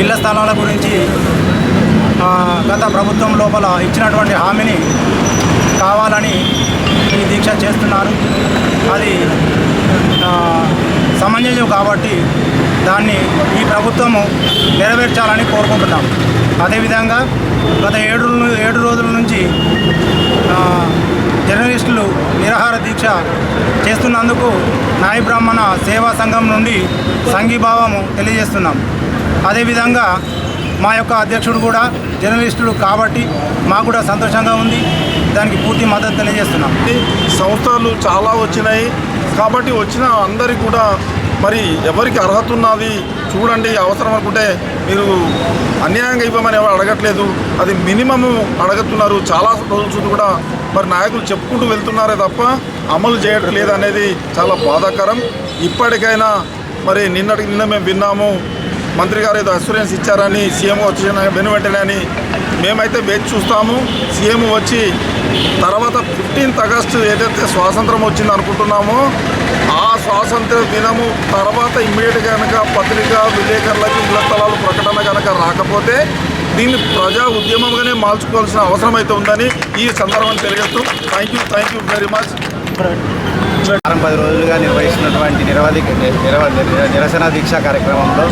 ఇళ్ళ స్థలాల గురించి గత ప్రభుత్వం లోపల ఇచ్చినటువంటి హామీని కావాలని ఈ దీక్ష చేస్తున్నారు. అది సమంజయం సమంజసం కాబట్టి దాన్ని ఈ ప్రభుత్వము నెరవేర్చాలని కోరుకుంటున్నాం అదేవిధంగా గత ఏడు ఏడు రోజుల నుంచి జర్నలిస్టులు నిరాహార దీక్ష చేస్తున్నందుకు నాయ బ్రాహ్మణ సేవా సంఘం నుండి సంఘీభావము తెలియజేస్తున్నాం. అదేవిధంగా మా యొక్క అధ్యక్షుడు కూడా జర్నలిస్టులు కాబట్టి మాకు కూడా సంతోషంగా ఉంది. దానికి పూర్తి మద్దతు తెలియజేస్తున్నాం. సంస్థలు చాలా వచ్చినాయి. కాబట్టి వచ్చిన అందరికీ కూడా మరి ఎవరికి అర్హత ఉన్నది చూడండి అవసరం అనుకుంటే మీరు అన్యాయంగా ఇవ్వమని ఎవరు అడగట్లేదు. అది మినిమము అడుగుతున్నారు. చాలా రోజుల కూడా మరి నాయకులు చెప్పుకుంటూ వెళ్తున్నారే తప్ప అమలు చేయడం లేదనేది చాలా బాధాకరం. ఇప్పటికైనా మరి నిన్నటికి నిన్న మేము విన్నాము. మంత్రి గారు ఏదో అసూరెన్స్ ఇచ్చారని సీఎం వచ్చిన వెను వెంటనే మేమైతే వేచి చూస్తాము. సీఎం వచ్చి తర్వాత ఫిఫ్టీన్త్ ఆగస్టు ఏదైతే స్వాతంత్రం వచ్చింది అనుకుంటున్నామో ఆ స్వాతంత్ర దినము తర్వాత ఇమ్మీడియట్గా కనుక పత్రిక విలేకరులకి ఇళ్ళ స్థలాలు ప్రకటన కనుక రాకపోతే దీన్ని ప్రజా ఉద్యమంగానే మార్చుకోవాల్సిన అవసరం అయితే ఉందని ఈ సందర్భాన్ని తెలియజేస్తూ thank you thank you very much వారం పది రోజులుగా నిర్వహిస్తున్నటువంటి నిరవధి నిరవ నిర- నిరసన దీక్ష కార్యక్రమంలో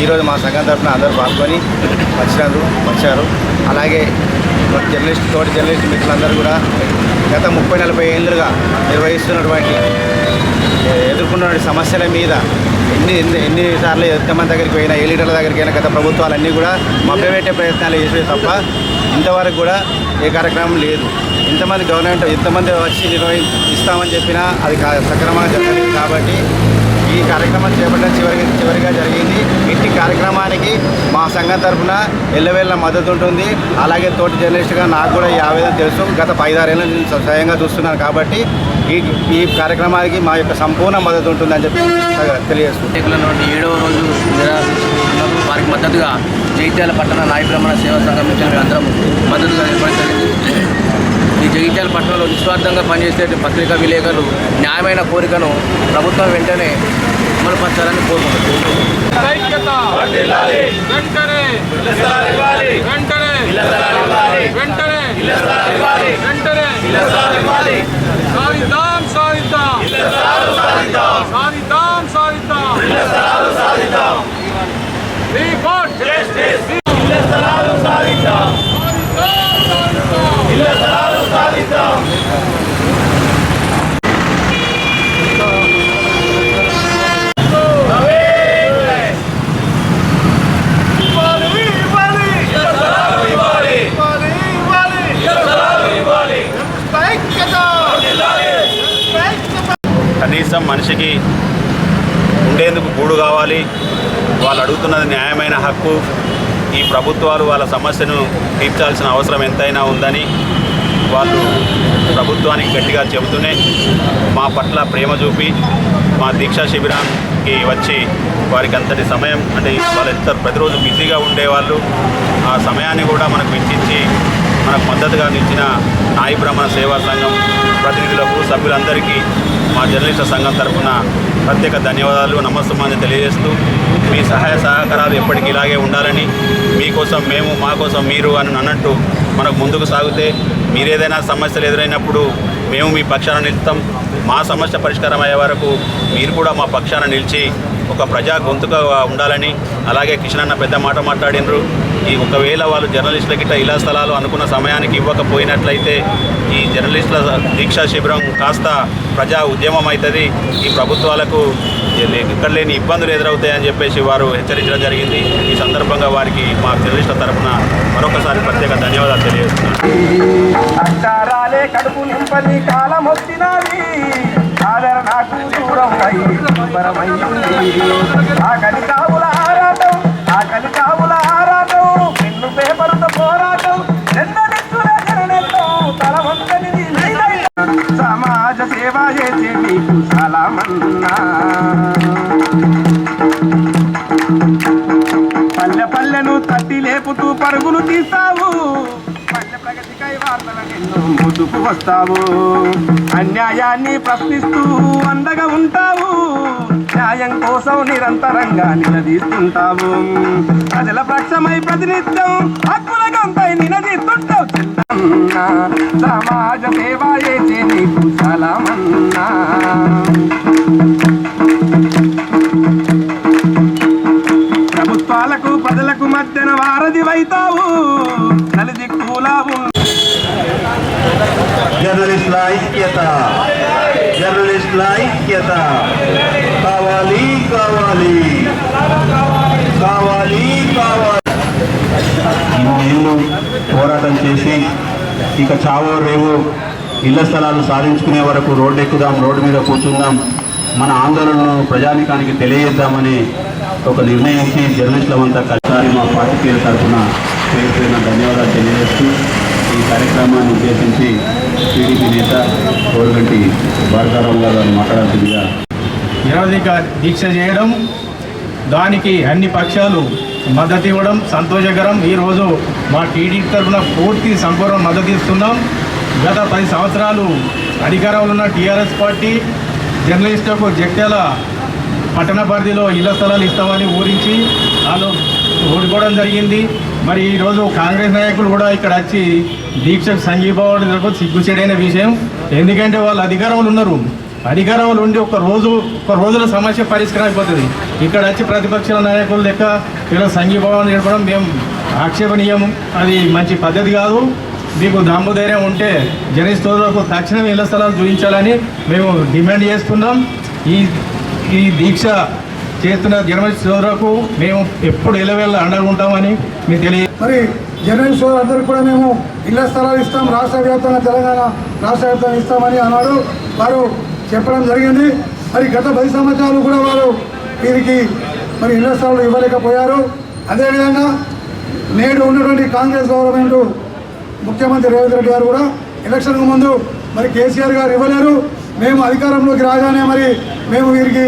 ఈరోజు మా సంఘం తరఫున అందరూ పాల్గొని వచ్చినారు వచ్చారు. అలాగే జర్నలిస్ట్ తోటి జర్నలిస్ట్ మిత్రులందరూ కూడా గత ముప్పై నలభై ఏళ్ళుగా నిర్వహిస్తున్నటువంటి ఎదుర్కొన్నటువంటి సమస్యల మీద ఎన్ని ఎన్ని ఎన్నిసార్లు ఎంతమంది దగ్గరికి పోయినా ఏ లీడర్ల దగ్గరికి అయినా గత ప్రభుత్వాలన్నీ కూడా మభ్యపెట్టే ప్రయత్నాలు చేసేవి తప్ప ఇంతవరకు కూడా ఏ కార్యక్రమం లేదు. ఇంతమంది గవర్నమెంట్ ఇంతమంది వచ్చి నిర్వహి ఇస్తామని చెప్పినా అది సక్రమంగా జరగలేదు. కాబట్టి ఈ కార్యక్రమం చేపట్టడం చివరి చివరిగా జరిగింది. ఇట్టి కార్యక్రమానికి మా సంఘం తరఫున ఎల్లవేళ్ళ మద్దతు ఉంటుంది. అలాగే తోటి జర్నలిస్ట్గా నాకు కూడా ఈ ఆవేదన తెలుసు. గత ఐదారేళ్ళ నుంచి నేను స్వయంగా చూస్తున్నాను కాబట్టి ఈ ఈ కార్యక్రమానికి మా యొక్క సంపూర్ణ మద్దతు ఉంటుందని చెప్పి తెలియజేస్తున్నాను. నుండి ఏడవ రోజు వారికి మద్దతుగా జైత్యాల పట్టణ నాయ బ్రహ్మణ సేవా సంఘం నుంచి అందరం మద్దతుగా ఏర్పడింది ఈ జగిత్యాల పట్టణంలో నిస్వార్థంగా పనిచేసే పత్రికా విలేకరులు న్యాయమైన కోరికను ప్రభుత్వం వెంటనే అమలుపరచాలని కోరుకుంటున్నాం కనీసం మనిషికి ఉండేందుకు గూడు కావాలి. వాళ్ళు అడుగుతున్నది న్యాయమైన హక్కు. ఈ ప్రభుత్వాలు వాళ్ళ సమస్యను తీర్చాల్సిన అవసరం ఎంతైనా ఉందని వాళ్ళు ప్రభుత్వానికి గట్టిగా చెబుతూనే మా పట్ల ప్రేమ చూపి మా దీక్షా శిబిరానికి వచ్చి వారికి అంతటి సమయం అంటే వాళ్ళు ఎంత ప్రతిరోజు బిజీగా ఉండేవాళ్ళు ఆ సమయాన్ని కూడా మనకు వెచ్చించి మనకు మద్దతుగా నిలిచిన నాయి బ్రాహ్మణ సేవా సంఘం ప్రతినిధులకు సభ్యులందరికీ మా జర్నలిస్టుల సంఘం తరఫున ప్రత్యేక ధన్యవాదాలు నమస్తమాన్ని తెలియజేస్తూ మీ సహాయ సహకారాలు ఎప్పటికీ ఇలాగే ఉండాలని మీకోసం మేము మా కోసం మీరు అని అన్నట్టు మనకు ముందుకు సాగితే మీరేదైనా సమస్యలు ఎదురైనప్పుడు మేము మీ పక్షాన నిలుస్తాం. మా సమస్య పరిష్కారం అయ్యే వరకు మీరు కూడా మా పక్షాన నిలిచి ఒక ప్రజా గొంతుగా ఉండాలని అలాగే కిషన్ అన్న పెద్ద మాట మాట్లాడినరు. ఈ ఒకవేళ వాళ్ళు జర్నలిస్టుల గిట్ట ఇలా స్థలాలు అనుకున్న సమయానికి ఇవ్వకపోయినట్లయితే ఈ జర్నలిస్టుల దీక్షా శిబిరం కాస్త ప్రజా ఉద్యమం అవుతుంది. ఈ ప్రభుత్వాలకు ఇక్కడ లేని ఇబ్బందులు ఎదురవుతాయని చెప్పేసి వారు హెచ్చరించడం జరిగింది. ఈ సందర్భంగా వారికి మా జర్నలిస్టుల తరఫున మరొకసారి ప్రత్యేక ధన్యవాదాలు తెలియజేస్తున్నాను. పోరాటం సమాజ సేవ చేసే మీకు సలామన్నా ముందుకు వస్తావు. అన్యాయాన్ని ప్రశ్నిస్తూ అందగా ఉంటావు. న్యాయం కోసం నిరంతరంగా నిలదీస్తుంటావు. ప్రజల పక్షమై ప్రతినిత్యం హక్కుల గంపై నిలదీస్తుంటావు. చిన్నన్నా సమాజ సేవ చేసే నీకు ప్రభుత్వాలకు ప్రజలకు మధ్యన వారధి వైతావు ఐక్యత జర్నలిస్టుల ఐక్యత కావాలి కావాలి. కావాలి కావాలి. ఇన్నేళ్ళు పోరాటం చేసి ఇక చావో రేవో ఇళ్ళ స్థలాలు సాధించుకునే వరకు రోడ్డు ఎక్కుదాం రోడ్డు మీద కూర్చుందాం. మన ఆందోళనను ప్రజానికానికి తెలియజేద్దామని ఒక నిర్ణయించి జర్నలిస్టులమంతా కలిసారి మా పార్టీ పేరు తరఫున పేరు పేరున ధన్యవాదాలు తెలియజేస్తూ ఈ కార్యక్రమాన్ని ఉద్దేశించి టీడీపీ నేత కోరుగంటి భారతారావు గారు మాట్లాడుతుందిగా నిరోధిక దీక్ష చేయడం దానికి అన్ని పక్షాలు మద్దతు ఇవ్వడం సంతోషకరం. ఈరోజు మా టీడీపీ తరఫున పూర్తి సంపూర్ణ మద్దతు ఇస్తున్నాం. గత పది సంవత్సరాలు అధికారంలో ఉన్న టీఆర్ఎస్ పార్టీ జర్నలిస్టులకు జగిత్యాల పట్టణ పరిధిలో ఇళ్ళ స్థలాలు ఇస్తామని ఊరించి వాళ్ళు ఓడిపోవడం జరిగింది. మరి ఈరోజు కాంగ్రెస్ నాయకులు కూడా ఇక్కడ వచ్చి దీక్షకు సంఘీభావం సిగ్గుచేడైన విషయం. ఎందుకంటే వాళ్ళు అధికారంలో ఉన్నారు. అధికారంలో ఉండి ఒక రోజు ఒక రోజుల సమస్య పరిష్కారం అయిపోతుంది ఇక్కడ వచ్చి ప్రతిపక్ష నాయకులు లెక్క ఇలా సంఘీభావం నేర్పడం మేము ఆక్షేపణీయం. అది మంచి పద్ధతి కాదు. మీకు దమ్ము ధైర్యం ఉంటే జర్నలిస్టులకు తక్షణం ఇళ్ళ స్థలాలు చూపించాలని మేము డిమాండ్ చేస్తున్నాం. ఈ ఈ దీక్ష చేస్తున్న జర్నలిస్ట్ సోదరులకు మేము ఎప్పుడు ఎలవేళ్ళ అండగా ఉంటామని మీకు తెలియ మరి జర్నలిస్ట్ సోదరులందరికీ కూడా మేము ఇళ్ళ స్థలాలు ఇస్తాం రాష్ట్ర వ్యాప్తంగా తెలంగాణ రాష్ట్ర వ్యాప్తంగా ఇస్తామని అన్నాడు. వారు చెప్పడం జరిగింది. మరి గత పది సంవత్సరాలు కూడా వారు వీరికి మరి ఇళ్ళ స్థలాలు ఇవ్వలేకపోయారు. అదేవిధంగా నేడు ఉన్నటువంటి కాంగ్రెస్ గవర్నమెంట్ ముఖ్యమంత్రి రేవంత్ రెడ్డి గారు కూడా ఎలక్షన్కు ముందు మరి కేసీఆర్ గారు ఇవ్వలేరు. మేము అధికారంలోకి రాగానే మరి మేము వీరికి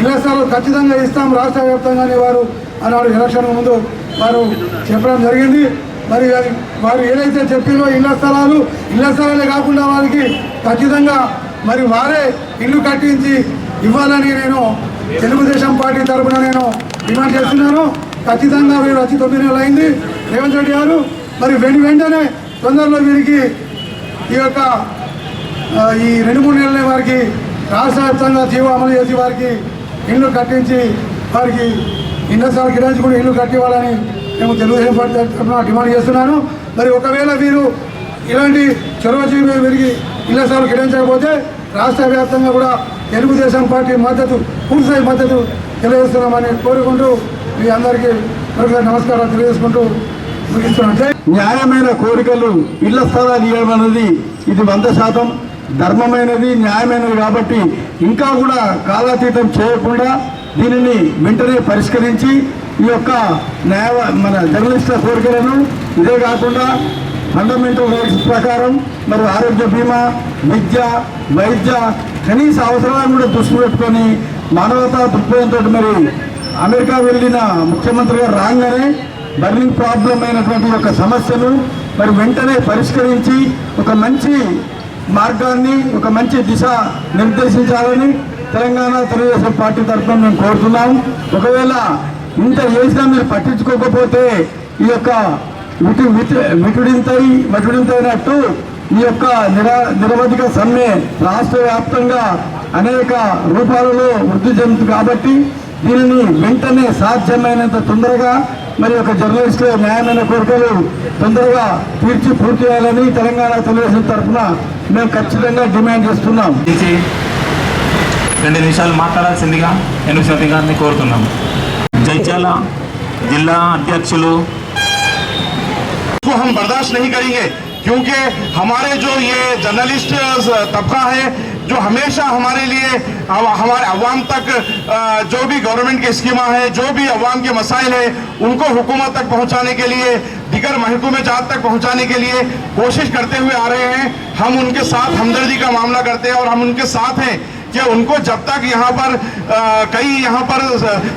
ఇళ్ళ స్థలాలు ఖచ్చితంగా ఇస్తాం రాష్ట్ర వ్యాప్తంగానే వారు ఆనాడు ఎలక్షన్ ముందు వారు చెప్పడం జరిగింది. మరి అది వారు ఏదైతే చెప్పినో ఇళ్ళ స్థలాలు ఇళ్ళ స్థలాలే కాకుండా వారికి ఖచ్చితంగా మరి వారే ఇల్లు కట్టించి ఇవ్వాలని నేను తెలుగుదేశం పార్టీ తరఫున నేను డిమాండ్ చేస్తున్నాను. ఖచ్చితంగా వీరు వచ్చి తొమ్మిది నెలలు అయింది. రేవంత్ రెడ్డి గారు మరి వెంట వెంటనే తొందరలో వీరికి ఈ యొక్క ఈ రెండు మూడు నెలలే వారికి రాష్ట్ర వ్యాప్తంగా జీవో అమలు చేసి వారికి ఇల్లు కట్టించి వారికి ఇండస్ట్రియల్ కిరాయించి కూడా ఇల్లు కట్టివ్వాలని మేము తెలుగుదేశం పార్టీ తరఫున డిమాండ్ చేస్తున్నాను. మరి ఒకవేళ వీరు ఇలాంటి చొరవ చేయ పెరిగి ఇళ్ళ సార్లు కేటాయించకపోతే రాష్ట్ర వ్యాప్తంగా కూడా తెలుగుదేశం పార్టీ మద్దతు పూర్తిస్థాయి మద్దతు తెలియజేస్తున్నామని కోరుకుంటూ మీ అందరికీ నమస్కారం నమస్కారాలు తెలియజేసుకుంటూ ముగిస్తున్నాం న్యాయమైన కోరికలు ఇళ్ళ స్థలాలు ఇవ్వడం అనేది ఇది వంద శాతం. ధర్మమైనది న్యాయమైనది కాబట్టి ఇంకా కూడా కాలాతీతం చేయకుండా దీనిని వెంటనే పరిష్కరించి ఈ యొక్క న్యాయ మన జర్నలిస్టుల కోరికలను ఇదే కాకుండా ఫండమెంటల్ రైట్స్ ప్రకారం మరి ఆరోగ్య బీమా విద్య వైద్య కనీస అవసరాలను కూడా దృష్టి పెట్టుకొని మానవతా దృక్పథంతో మరి అమెరికా వెళ్ళిన ముఖ్యమంత్రి గారు రాగానే బర్నింగ్ ప్రాబ్లం అయినటువంటి ఒక సమస్యను మరి వెంటనే పరిష్కరించి ఒక మంచి మార్గాన్ని ఒక మంచి దిశ నిర్దేశించాలని తెలంగాణ తెలుగుదేశం పార్టీ తరఫున మేము కోరుతున్నాం. ఒకవేళ ఇంత చేసినా మీరు పట్టించుకోకపోతే ఈ యొక్క విటు విటుడింతై మటుడింతైనట్టు ఈ యొక్క నిర నిరవధిక సమ్మె రాష్ట్ర వ్యాప్తంగా అనేక రూపాలలో వృద్ధి చెందుతుంది కాబట్టి దీనిని వెంటనే సాధ్యమైనంత తొందరగా نہیں کریں گے ہمارے جو ہمیشہ ہمارے لیے ہمارے عوام تک جو بھی گورنمنٹ کے اسکیمہ ہیں جو بھی عوام کے مسائل ہیں، ان کو حکومت تک پہنچانے کے لیے، دیگر محکمہ جات تک پہنچانے کے لیے کوشش کرتے ہوئے آ رہے ہیں۔ ہم ان کے ساتھ ہمدردی کا معاملہ کرتے ہیں اور ہم ان کے ساتھ ہیں۔ کہ ان کو جب تک یہاں پر کئی یہاں پر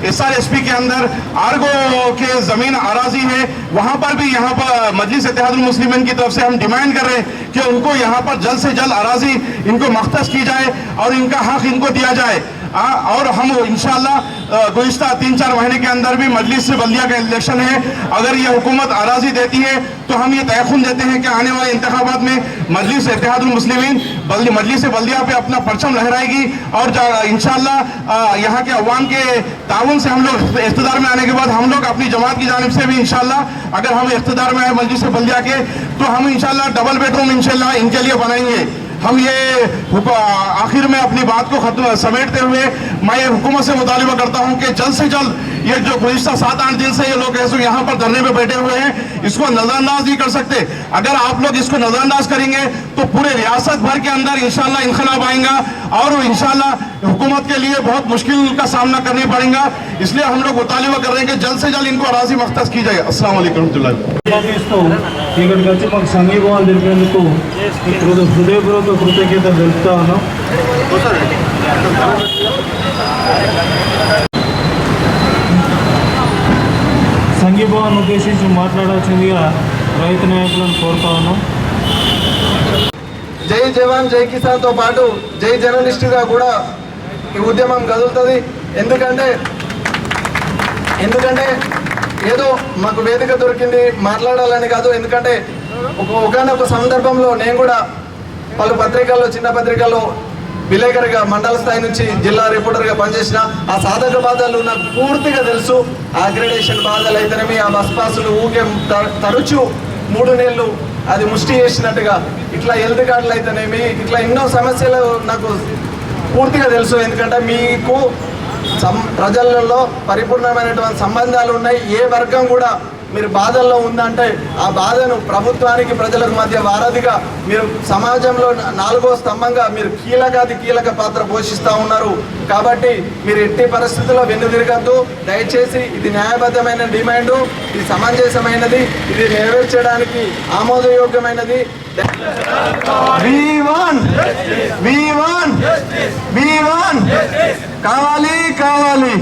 ایس آر ایس پی کے اندر آرگو کے زمین آراضی ہے، وہاں پر بھی یہاں پر مجلس اتحاد المسلمین کی طرف سے ہم ڈیمانڈ کر رہے ہیں کہ ان کو یہاں پر جلد سے جلد آراضی ان کو مختص کی جائے اور ان کا حق ان کو دیا جائے۔ اور ہم انشاءاللہ گزشتہ تین چار مہینے کے اندر بھی مجلس سے بلدیہ کا الیکشن ہے۔ اگر یہ حکومت اراضی دیتی ہے، تو ہم یہ تیخن دیتے ہیں کہ آنے والے انتخابات میں مجلس اتحاد المسلمین مجلس بلدیہ پہ اپنا پرچم لہرائے گی اور انشاءاللہ یہاں کے عوام کے تعاون سے ہم لوگ اقتدار میں آنے کے بعد ہم لوگ اپنی جماعت کی جانب سے بھی انشاءاللہ اگر ہم اقتدار میں آئے مجلس بلدیہ کے، تو ہم انشاءاللہ ڈبل بیڈ روم انشاءاللہ ان کے لیے بنائیں گے۔ ہم یہ آخر میں اپنی بات کو ختم سمیٹتے ہوئے میں یہ حکومت سے مطالبہ کرتا ہوں کہ جلد سے جلد یہ جو گزشتہ سات آٹھ دن سے یہ لوگ ایسے یہاں پر دھرنے پہ بیٹھے ہوئے ہیں، اس کو نظر انداز نہیں کر سکتے۔ اگر آپ لوگ اس کو نظر انداز کریں گے تو پورے ریاست بھر کے اندر انشاءاللہ انقلاب آئیں گا اور انشاءاللہ حکومت کے لیے بہت مشکل کا سامنا کرنے پڑیں گا۔ اس لیے ہم لوگ مطالبہ کر رہے ہیں کہ جلد سے جلد ان کو اراضی مختص کی جائے۔ السلام علیکم సంఘీభావాన్ని ఉద్దేశించి మాట్లాడాల్సిందిగా రైతు నాయకులను కోరుతా ఉన్నాం జై జవాన్ జై కిసాన్తో పాటు జై కూడా ఈ ఉద్యమం కదులుతుంది. ఎందుకంటే ఎందుకంటే ఏదో మాకు వేదిక దొరికింది మాట్లాడాలని కాదు. ఎందుకంటే ఒక ఒకనొక సందర్భంలో నేను కూడా పలు పత్రికల్లో చిన్న పత్రికల్లో విలేకరిగా మండల స్థాయి నుంచి జిల్లా రిపోర్టర్గా పనిచేసిన ఆ సాధక బాధలు నాకు పూర్తిగా తెలుసు. అగ్రిడేషన్ బాధలు అయితేనేమి ఆ బస్ పాసులు ఊకే త- తరచు మూడు నెలలు అది ముష్టి చేసినట్టుగా ఇట్లా హెల్త్ కార్డులు అయితేనేమి ఇట్లా ఎన్నో సమస్యలు నాకు పూర్తిగా తెలుసు. ఎందుకంటే మీకు సం ప్రజలలో పరిపూర్ణమైనటువంటి సంబంధాలు ఉన్నాయి. ఏ వర్గం కూడా మీరు బాధల్లో ఉందంటే ఆ బాధను ప్రభుత్వానికి ప్రజలకు మధ్య వారధిగా మీరు సమాజంలో నాలుగో స్తంభంగా మీరు కీలకాది కీలక పాత్ర పోషిస్తూ ఉన్నారు. కాబట్టి మీరు ఎట్టి పరిస్థితుల్లో వెన్నుదిరగద్దు దయచేసి ఇది న్యాయబద్ధమైన డిమాండు ఇది సమంజసమైనది ఇది నెరవేర్చడానికి ఆమోదయోగ్యమైనది. కావాలి. కావాలి.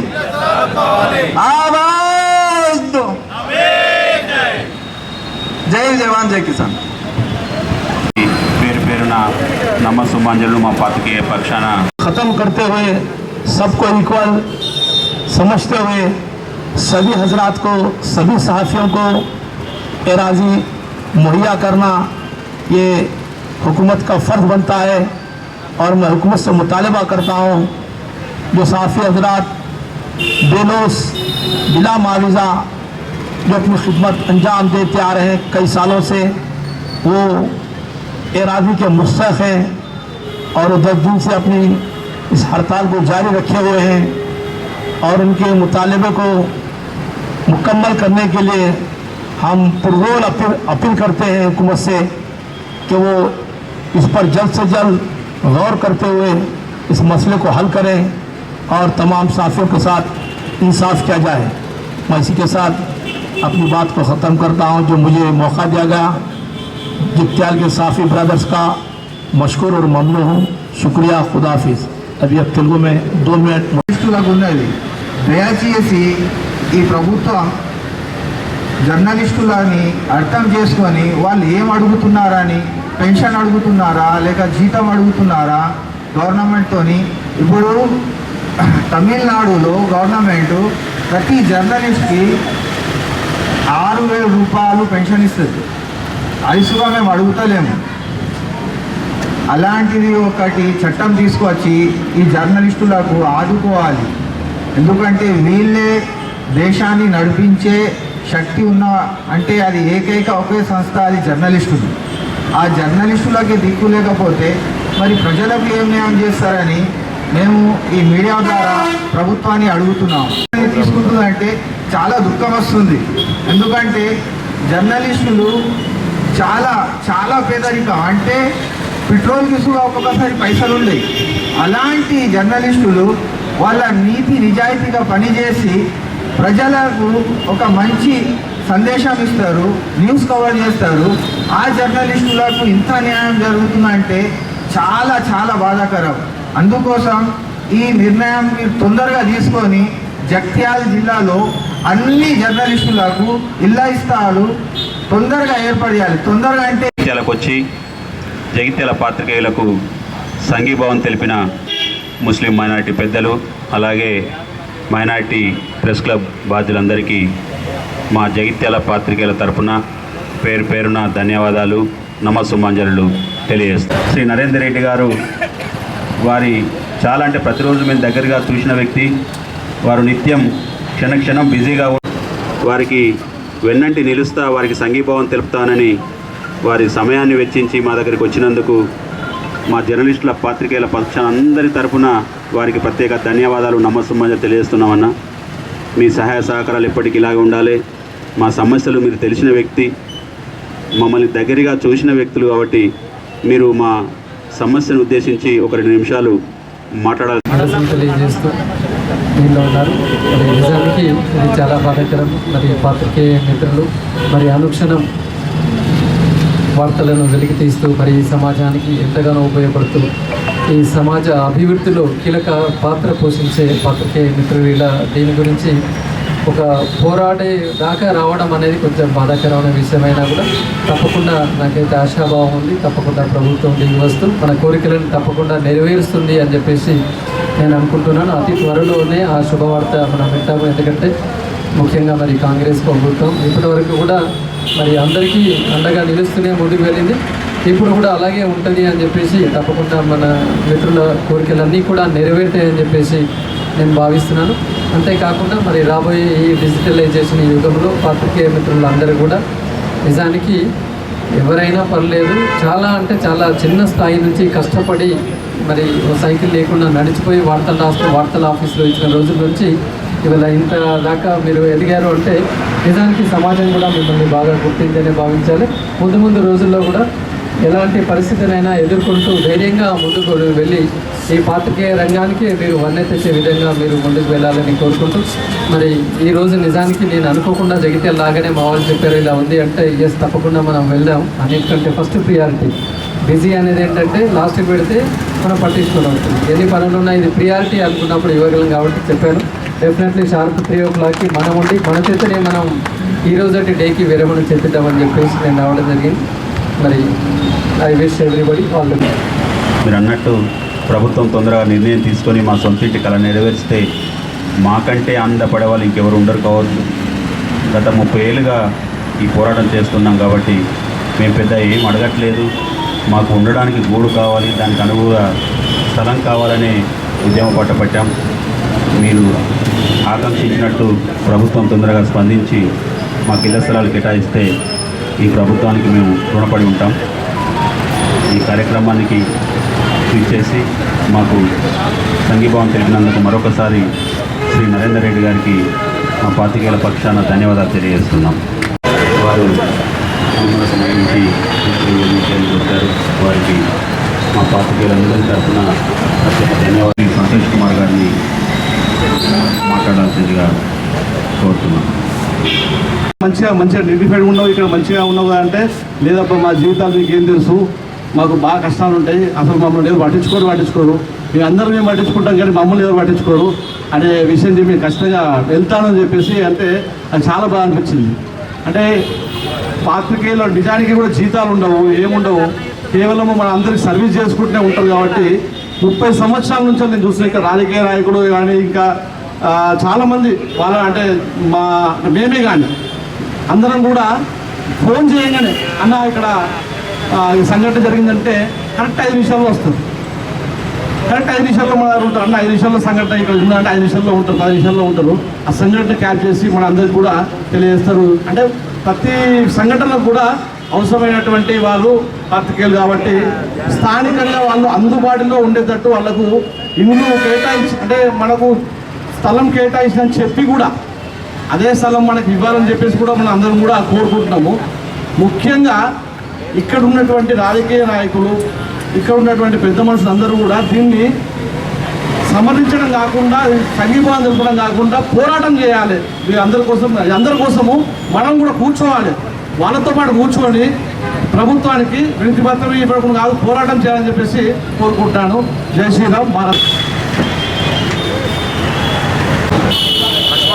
ఆవాజ్. జై జవాన్ జై కిసాన్. پیرے پیرنا نمہ سمان جلوما پات کے پکشانا ختم کرتے ہوئے سب کو ایکول سمجھتے ہوئے سبھی حضرات کو سبھی صحافیوں کو اعراضی مہیا کرنا یہ حکومت کا فرض بنتا ہے اور میں حکومت سے مطالبہ کرتا ہوں جو صحافی حضرات بے لوس بلا معاوضہ جو اپنی خدمت انجام دیتے آ رہے ہیں کئی سالوں سے وہ اعراضی کے مستق ہیں اور دس دن سے اپنی اس ہڑتال کو جاری رکھے ہوئے ہیں اور ان کے مطالبے کو مکمل کرنے کے لیے ہم پرغول اپیل, اپیل کرتے ہیں حکومت سے کہ وہ اس پر جلد سے جلد غور کرتے ہوئے اس مسئلے کو حل کریں اور تمام صافیوں کے ساتھ انصاف کیا جائے۔ میں اسی کے ساتھ اپنی بات کو ختم کرتا ہوں جو مجھے موقع دیا گیا جتیال کے صافی برادرز کا مشکور اور ممنوع ہوں۔ شکریہ، خدا حافظ۔ ابھی اب تلگو میں دو منٹ ریاسی ప్రభుత్వం జర్నలిస్టులని అర్థం చేసుకొని వాళ్ళు ఏం అడుగుతున్నారా అని పెన్షన్ అడుగుతున్నారా లేక జీతం అడుగుతున్నారా గవర్నమెంట్తోని ఇప్పుడు తమిళనాడులో గవర్నమెంట్ ప్రతి జర్నలిస్ట్కి ఆరు వేల రూపాయలు పెన్షన్ ఇస్తుంది. అరిసుగా మేము అడుగుతలేము. అలాంటిది ఒకటి చట్టం తీసుకొచ్చి ఈ జర్నలిస్టులకు ఆదుకోవాలి. ఎందుకంటే వీళ్ళే దేశాన్ని నడిపించే శక్తి ఉన్న అంటే అది ఏకైక ఒకే సంస్థ అది జర్నలిస్టులు. ఆ జర్నలిస్టులకి దిక్కు లేకపోతే మరి ప్రజలకు ఏం న్యాయం చేస్తారని మేము ఈ మీడియా ద్వారా ప్రభుత్వాన్ని అడుగుతున్నాం తీసుకుంటుందంటే చాలా దుఃఖం వస్తుంది. ఎందుకంటే జర్నలిస్టులు చాలా చాలా పేదరికం. అంటే పెట్రోల్కి కూడా ఒక్కొక్కసారి పైసలు ఉండేవి అలాంటి జర్నలిస్టులు వాళ్ళ నీతి నిజాయితీగా పనిచేసి ప్రజలకు ఒక మంచి సందేశం ఇస్తారు న్యూస్ కవర్ చేస్తారు. ఆ జర్నలిస్టులకు ఇంత న్యాయం జరుగుతుందంటే చాలా చాలా బాధాకరం. అందుకోసం ఈ నిర్ణయం మీరు తొందరగా తీసుకొని జగిత్యాల జిల్లాలో అన్ని జర్నలిస్టులకు ఇళ్ళ ఇస్తాలు తొందరగా ఏర్పడేయాలి తొందరగా అంటే జగిత్యాలకు వచ్చి జగిత్యాల పాత్రికేయులకు సంఘీభావం తెలిపిన ముస్లిం మైనారిటీ పెద్దలు అలాగే మైనారిటీ ప్రెస్ క్లబ్ బాధ్యులందరికీ మా జగిత్యాల పాత్రికేయుల తరపున పేరు పేరున ధన్యవాదాలు నమస్సుమాంజలు తెలియజేస్తాం శ్రీ నరేందర్ రెడ్డి గారు వారి చాలా అంటే ప్రతిరోజు మేము దగ్గరగా చూసిన వ్యక్తి వారు నిత్యం క్షణక్షణం బిజీగా వారికి వెన్నంటి నిలుస్తా వారికి సంఘీభావం తెలుపుతానని వారి సమయాన్ని వెచ్చించి మా దగ్గరికి వచ్చినందుకు మా జర్నలిస్టుల పాత్రికేయుల పక్షాన అందరి తరఫున వారికి ప్రత్యేక ధన్యవాదాలు నమ్మసమ్మని తెలియజేస్తున్నామన్నా. మీ సహాయ సహకారాలు ఎప్పటికీ ఇలాగే ఉండాలి. మా సమస్యలు మీరు తెలిసిన వ్యక్తి మమ్మల్ని దగ్గరగా చూసిన వ్యక్తులు కాబట్టి మీరు మా సమస్యను ఉద్దేశించి ఒక రెండు నిమిషాలు మాట్లాడాలి. మనసును తెలియజేస్తూ దీనిలో ఉన్నారు. మరి నిజానికి ఇది చాలా బాధాకరం. మరి పాత్రికేయ మిత్రులు మరి అనుక్షణం వార్తలను వెలికి తీస్తూ మరి ఈ సమాజానికి ఎంతగానో ఉపయోగపడుతూ ఈ సమాజ అభివృద్ధిలో కీలక పాత్ర పోషించే పాత్రికేయ మిత్రులు ఇలా దీని గురించి ఒక పోరాడే దాకా రావడం అనేది కొంచెం బాధాకరమైన విషయమైనా కూడా తప్పకుండా నాకైతే ఆశాభావం ఉంది. తప్పకుండా ప్రభుత్వం దిగి వస్తూ మన కోరికలను తప్పకుండా నెరవేరుస్తుంది అని చెప్పేసి నేను అనుకుంటున్నాను. అతి త్వరలోనే ఆ శుభవార్త మనం వింటాము. ఎందుకంటే ముఖ్యంగా మరి కాంగ్రెస్ ప్రభుత్వం ఇప్పటివరకు కూడా మరి అందరికీ అండగా నిలుస్తూనే ముందుకు వెళ్ళింది. ఇప్పుడు కూడా అలాగే ఉంటుంది అని చెప్పేసి తప్పకుండా మన మిత్రుల కోరికలన్నీ కూడా నెరవేరుతాయని చెప్పేసి నేను భావిస్తున్నాను. అంతేకాకుండా మరి రాబోయే ఈ డిజిటలైజేషన్ యుగంలో పాత్రికేయ మిత్రులందరూ కూడా నిజానికి ఎవరైనా పర్లేదు చాలా అంటే చాలా చిన్న స్థాయి నుంచి కష్టపడి మరి ఓ సైకిల్ లేకుండా నడిచిపోయి వార్తలు రాస్తూ వార్తల ఆఫీస్లో ఇచ్చిన రోజుల నుంచి ఇవాళ ఇంత దాకా మీరు ఎదిగారు అంటే నిజానికి సమాజం కూడా మిమ్మల్ని బాగా గుర్తించనే భావించాలి. ముందు ముందు రోజుల్లో కూడా ఎలాంటి పరిస్థితినైనా ఎదుర్కొంటూ ధైర్యంగా ముందుకు వెళ్ళి ఈ పాత్రికేయ రంగానికి మీరు వన్నె తెచ్చే విధంగా మీరు ముందుకు వెళ్ళాలని కోరుకుంటూ మరి ఈ రోజు నిజానికి నేను అనుకోకుండా జగితే లాగానే మా వాళ్ళు చెప్పారు ఇలా ఉంది అంటే ఎస్ తప్పకుండా మనం వెళ్దాం అన్నిటికంటే ఫస్ట్ ప్రియారిటీ బిజీ అనేది ఏంటంటే లాస్ట్కి పెడితే మనం పట్టించుకోవడం అవుతుంది ఎన్ని పనులు ఉన్నా ఇది ప్రియారిటీ అనుకున్నప్పుడు ఇవ్వగలం కాబట్టి చెప్పాను. డెఫినెట్లీ షార్ప్ త్రీ ఓ క్లాక్కి మనం ఉండి మన చేతనే మనం ఈ రోజు డేకి విరమణ చేద్దామని చెప్పేసి నేను రావడం జరిగింది. మరి I wish everybody all the మీరు అన్నట్టు ప్రభుత్వం తొందరగా నిర్ణయం తీసుకొని మా సొంత ఇంటి కళ నెరవేరిస్తే మాకంటే ఆనందపడే వాళ్ళు ఇంకెవరు ఉండరు కావచ్చు. గత ముప్పై ఏళ్ళుగా ఈ పోరాటం చేస్తున్నాం కాబట్టి మేము పెద్ద ఏం అడగట్లేదు. మాకు ఉండడానికి గూడు కావాలి దానికి అనుగుణంగా స్థలం కావాలనే ఉద్యమ పట్టపట్టాం మీరు ఆకాంక్షించినట్టు ప్రభుత్వం తొందరగా స్పందించి మాకు ఇళ్ళ స్థలాలు కేటాయిస్తే ఈ ప్రభుత్వానికి మేము రుణపడి ఉంటాం. ఈ కార్యక్రమానికి ఇచ్చేసి మాకు సంఘీభావం తెలిపినందుకు మరొకసారి శ్రీ నరేందర్ రెడ్డి గారికి మా పాతికేయుల పక్షాన ధన్యవాదాలు తెలియజేస్తున్నాం. వారు మమ్మల్ని వచ్చారు వారికి మా పాతికేయులందరి తరఫున ప్రత్యేక ధన్యవాదాలు. సంతోష్ కుమార్ గారిని మాట్లాడాల్సిందిగా కోరుతున్నాం. మంచిగా మంచిగా డిగ్నిఫైడ్ ఉన్నావు ఇక్కడ మంచిగా ఉన్నావు అంటే లేదబ్బా మా జీవితాలు మీకు ఏం తెలుసు? మాకు బాగా కష్టాలు ఉంటాయి. అసలు మమ్మల్ని ఎవరు పట్టించుకోరు పట్టించుకోరు. మేము అందరూ మేము పట్టించుకుంటాం కానీ మమ్మల్ని ఎవరు పట్టించుకోరు. అనే విషయం చెప్పి ఖచ్చితంగా వెళ్తానని చెప్పేసి అంటే అది చాలా బాగా అనిపించింది. అంటే పాత్రికేయులు నిజానికి కూడా జీతాలు ఉండవు ఏముండవు. కేవలం మన అందరికి సర్వీస్ చేసుకుంటూనే ఉంటారు కాబట్టి ముప్పై సంవత్సరాల నుంచి నేను చూసిన ఇక్కడ రాజకీయ నాయకుడు కానీ ఇంకా చాలామంది వాళ్ళ అంటే మా మేమే కానీ అందరం కూడా ఫోన్ చేయగానే అన్న ఇక్కడ సంఘటన జరిగిందంటే కరెక్ట్ ఐదు నిమిషాల్లో వస్తుంది. కరెక్ట్ ఐదు నిమిషాల్లో మన ఉంటారు. అన్న ఐదు నిమిషాల్లో సంఘటన ఇక్కడ ఉందంటే ఐదు నిమిషాల్లో ఉంటారు పది నిమిషాల్లో ఉంటారు. ఆ సంఘటన క్యాప్ చేసి మన అందరికి కూడా తెలియజేస్తారు. అంటే ప్రతి సంఘటనకు కూడా అవసరమైనటువంటి వాళ్ళు పాత్రికేయులు కాబట్టి స్థానికంగా వాళ్ళు అందుబాటులో ఉండేటట్టు వాళ్ళకు ఇల్లు కేటాయించి అంటే మనకు స్థలం కేటాయించిందని చెప్పి కూడా అదే స్థలం మనకి ఇవ్వాలని చెప్పేసి కూడా మనం అందరం కూడా కోరుకుంటున్నాము. ముఖ్యంగా ఇక్కడ ఉన్నటువంటి రాజకీయ నాయకులు ఇక్కడ ఉన్నటువంటి పెద్ద మనుషులు అందరూ కూడా దీన్ని సమర్థించడం కాకుండా సంఘీభావం తెలపడం కాకుండా పోరాటం చేయాలి. వీళ్ళందరి అందరి కోసం అందరి కోసము మనం కూడా కూర్చోవాలి. వాళ్ళతో పాటు కూర్చొని ప్రభుత్వానికి వినతి పత్రం ఇవ్వకుండా కాదు పోరాటం చేయాలని చెప్పేసి కోరుకుంటాను జై శ్రీరామ్ భారత్.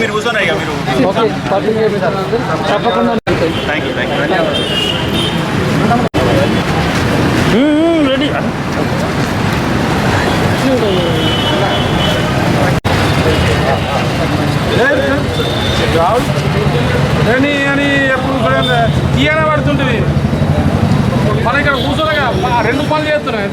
మీరు కూర్చోండి ఇక మీరు తప్పకుండా థ్యాంక్ యూ థ్యాంక్ యూ అని అని ఎప్పుడు తీయన పడుతుంటుంది మన ఇక్కడ కూర్చోలేక ఆ రెండు పనులు చేస్తున్నాయి.